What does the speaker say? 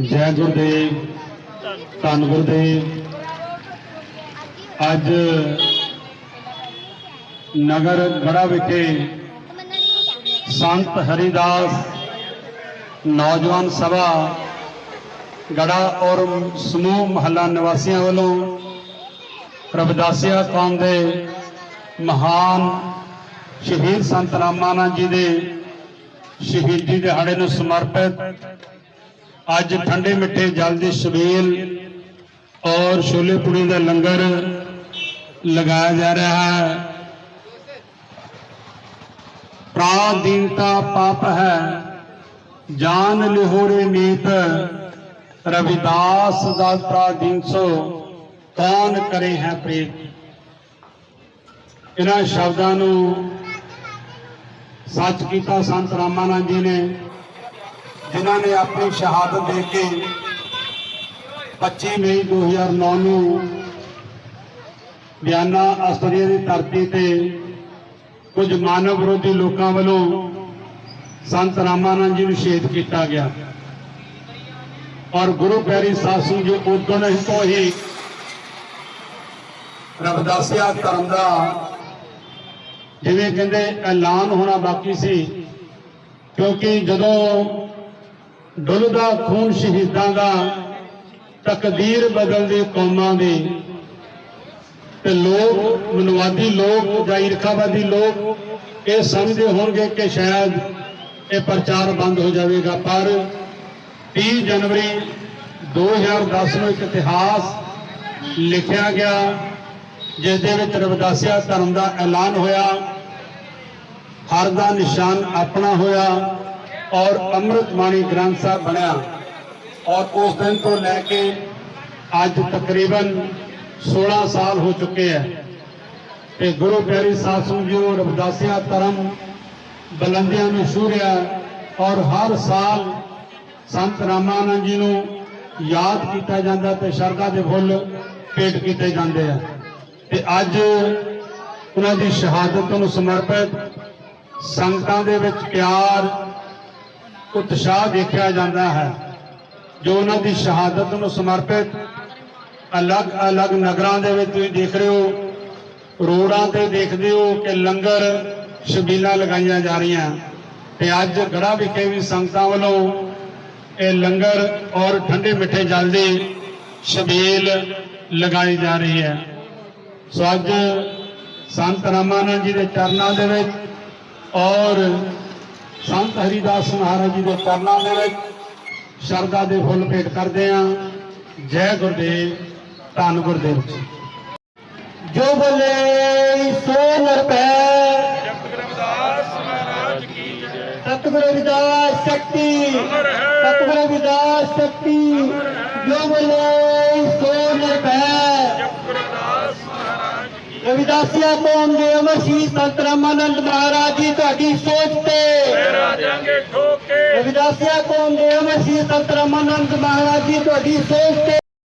ਜੈ ਗੁਰਦੇਵ, ਧੰਨ ਗੁਰਦੇਵ। ਅੱਜ ਨਗਰ ਗੜਾ ਵਿਖੇ ਸੰਤ ਹਰੀਦਾਸ ਨੌਜਵਾਨ ਸਭਾ, ਗੜਾ ਔਰ ਸਮੂਹ ਮਹੱਲਾ ਨਿਵਾਸੀਆਂ ਵੱਲੋਂ ਰਵਿਦਾਸੀਆ ਕੌਮ ਦੇ ਮਹਾਨ ਸ਼ਹੀਦ ਸੰਤ ਰਾਮਾਨੰਦ ਜੀ ਦੇ ਸ਼ਹੀਦੀ ਦਿਹਾੜੇ ਨੂੰ ਸਮਰਪਿਤ ਅੱਜ ਠੰਡੇ ਮਿੱਠੇ ਜਲ ਦੀ ਛਬੀਲ ਔਰ ਛੋਲੇ ਪੂੜੀ ਦਾ ਲੰਗਰ ਲਗਾਇਆ ਜਾ ਰਿਹਾ ਹੈ। ਪ੍ਰਾਦੀਨਤਾ ਪਾਪ ਹੈ। ਜਾਨ ਲਿਹੋਰੇ ਨੀਤ ਰਵਿਦਾਸ ਦਾ ਪ੍ਰਾਦੀਨ ਸੋ ਕੌਣ ਕਰੇ ਹੈ ਪ੍ਰੀਤ? ਇਹਨਾਂ ਸ਼ਬਦਾਂ ਨੂੰ ਸੱਚ ਕੀਤਾ ਸੰਤ ਰਾਮਾਨੰਦ ਜੀ ਨੇ। ਜਿਨ੍ਹਾਂ ਨੇ ਆਪਣੀ ਸ਼ਹਾਦਤ ਦੇ ਕੇ 25 ਮਈ 2009 ਨੂੰ ਬਿਆਨਾ ਆਸਟ੍ਰੇਲੀਆ ਦੀ ਧਰਤੀ ਤੇ ਕੁਝ ਮਾਨਵ ਵਿਰੋਧੀ ਲੋਕਾਂ ਵੱਲੋਂ ਸੰਤ ਰਾਮਾਨੰਦ ਜੀ ਨੂੰ ਸ਼ਹੀਦ ਕੀਤਾ ਗਿਆ। ਔਰ ਗੁਰੂ ਪਿਆਰੀ ਸਾਧ ਜੀ ਉਦੋਂ ਹੀ ਤੋਂ ਹੀ ਰਵਿਦਾਸੀਆ ਧਰਮ ਦਾ ਜਿਵੇਂ ਕਹਿੰਦੇ ਐਲਾਨ ਹੋਣਾ ਬਾਕੀ ਸੀ, ਕਿਉਂਕਿ ਜਦੋਂ ਡੁੱਲਦਾ ਖੂਨ ਸ਼ਹੀਦਾਂ ਦਾ, ਤਕਦੀਰ ਬਦਲਦੇ ਕੌਮਾਂ ਦੀ। ਤੇ ਲੋਕ, ਮਨਵਾਦੀ ਲੋਕ ਜਾਂ ਈਰਖਾਵਾਦੀ ਲੋਕ, ਇਹ ਸਮਝਦੇ ਹੋਣਗੇ ਕਿ ਸ਼ਾਇਦ ਇਹ ਪ੍ਰਚਾਰ ਬੰਦ ਹੋ ਜਾਵੇਗਾ। ਪਰ 30 ਜਨਵਰੀ 2010 ਨੂੰ ਇੱਕ ਇਤਿਹਾਸ ਲਿਖਿਆ ਗਿਆ, ਜਿਸ ਦੇ ਵਿੱਚ ਰਵਿਦਾਸੀਆ ਧਰਮ ਦਾ ਐਲਾਨ ਹੋਇਆ। ਹਰ ਦਾ ਨਿਸ਼ਾਨ ਆਪਣਾ ਹੋਇਆ। ਔਰ ਅੰਮ੍ਰਿਤ ਬਾਣੀ ਗ੍ਰੰਥ ਸਾਹਿਬ ਬਣਿਆ। ਔਰ ਉਸ ਦਿਨ ਤੋਂ ਲੈ ਕੇ ਅੱਜ ਤਕਰੀਬਨ 16 ਸਾਲ ਹੋ ਚੁੱਕੇ ਹੈ। ਤੇ ਗੁਰੂ ਪਿਆਰੀ ਸਾਧ ਸੰਗਤ ਜੀ ਨੂੰ ਰਵਿਦਾਸੀਆ ਧਰਮ ਬੁਲੰਦੀਆਂ ਨੂੰ ਛੂਹਿਆ ਔਰ ਹਰ ਸਾਲ ਸੰਤ ਰਾਮਾਨੰਦ ਜੀ ਨੂੰ ਯਾਦ ਕੀਤਾ ਜਾਂਦਾ ਤੇ ਸ਼ਰਧਾ ਦੇ ਫੁੱਲ ਭੇਟ ਕੀਤੇ ਜਾਂਦੇ ਆ। ਤੇ ਅੱਜ ਉਹਨਾਂ ਦੀ ਸ਼ਹਾਦਤ ਨੂੰ ਸਮਰਪਿਤ ਸੰਗਤਾਂ ਦੇ ਵਿੱਚ ਪਿਆਰ ਉਤਸ਼ਾਹ ਦੇਖਿਆ ਜਾਂਦਾ ਹੈ, ਜੋ ਉਹਨਾਂ ਦੀ ਸ਼ਹਾਦਤ ਨੂੰ ਸਮਰਪਿਤ ਅਲੱਗ-ਅਲੱਗ ਨਗਰਾਂ ਦੇ ਵਿੱਚ ਤੁਸੀਂ ਦੇਖ ਰਹੇ ਹੋ ਰੋਡਾਂ ਤੇ ਦੇਖਦੇ ਹੋ ਕਿ ਲੰਗਰ ਸ਼ਬੀਲਾਂ ਲਗਾਈਆਂ ਜਾ ਰਹੀਆਂ। ਤੇ ਅੱਜ ਗੜਾ ਵਿਖੇ ਵੀ ਸੰਗਤਾਂ ਵੱਲੋਂ ਇਹ ਲੰਗਰ ਔਰ ਠੰਡੇ ਮਿੱਠੇ ਜਲ ਦੀ ਸ਼ਬੀਲ ਲਗਾਈ ਜਾ ਰਹੀ ਹੈ। ਸੋ ਅੱਜ ਸੰਤ ਰਾਮਾਨੰਦ ਜੀ ਦੇ ਚਰਨਾਂ ਦੇ ਵਿੱਚ ਔਰ ਸੰਤ ਹਰੀਦਾਸ ਮਹਾਰਾਜ ਜੀ ਦੇ ਚਰਨਾਂ ਦੇ ਵਿੱਚ ਸ਼ਰਧਾ ਦੇ ਫੁੱਲ ਭੇਟ ਕਰਦੇ ਹਾਂ। ਜੈ ਗੁਰਦੇਵ, ਧੰਨ ਗੁਰਦੇਵ ਜੀ। ਜੋ ਬੋਲੇ, ਸੋ ਨਰਪੈ ਸਤਿਗੁਰੂ ਰਵਿਦਾਸ ਸ਼ਕਤੀ। ਸਤਿਗੁਰੂ ਰਵਿਦਾਸ ਸ਼ਕਤੀ। ਜੋ ਬੋਲੇ, ਸੋ ਨਰਪੈ ਰਵਿਦਾਸੀਆ ਕੌਮ ਦੇ ਅਮਰ ਸ਼ਹੀਦ ਸੰਤ ਰਾਮਾਨੰਦ ਮਹਾਰਾਜ ਜੀ, ਤੁਹਾਡੀ ਸੋਚ ਤੇ ਰਵਿਦਾਸੀਆ ਕੌਮ ਦੇ ਅਮਰ ਸ਼ਹੀਦ ਸੰਤ ਰਾਮਾਨੰਦ ਮਹਾਰਾਜ ਜੀ ਤੁਹਾਡੀ ਸੋਚ ਤੇ